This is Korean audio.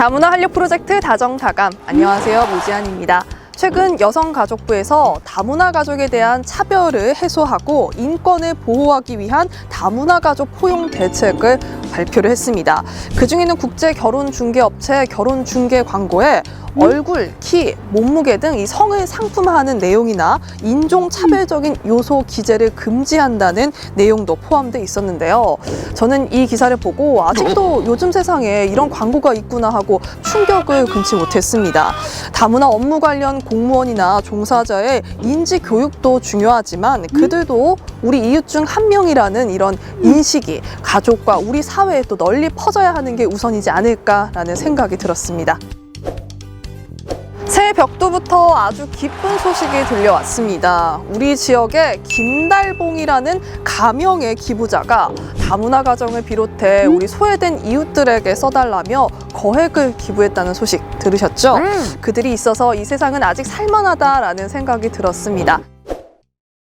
다문화 한류 프로젝트 다정다감 안녕하세요 모지안입니다. 최근 여성가족부에서 다문화 가족에 대한 차별을 해소하고 인권을 보호하기 위한 다문화 가족 포용 대책을 발표를 했습니다. 그 중에는 국제 결혼 중개 업체 결혼 중개 광고에 얼굴, 키, 몸무게 등 이 성을 상품화하는 내용이나 인종 차별적인 요소 기재를 금지한다는 내용도 포함돼 있었는데요. 저는 이 기사를 보고 아직도 요즘 세상에 이런 광고가 있구나 하고 충격을 금치 못했습니다. 다문화 업무 관련 공무원이나 종사자의 인지 교육도 중요하지만 그들도 우리 이웃 중 한 명이라는 이런 인식이 가족과 우리 사회에 또 널리 퍼져야 하는 게 우선이지 않을까라는 생각이 들었습니다. 벽두부터 아주 기쁜 소식이 들려왔습니다. 우리 지역에 김달봉이라는 가명의 기부자가 다문화 가정을 비롯해 우리 소외된 이웃들에게 써달라며 거액을 기부했다는 소식 들으셨죠? 그들이 있어서 이 세상은 아직 살만하다라는 생각이 들었습니다.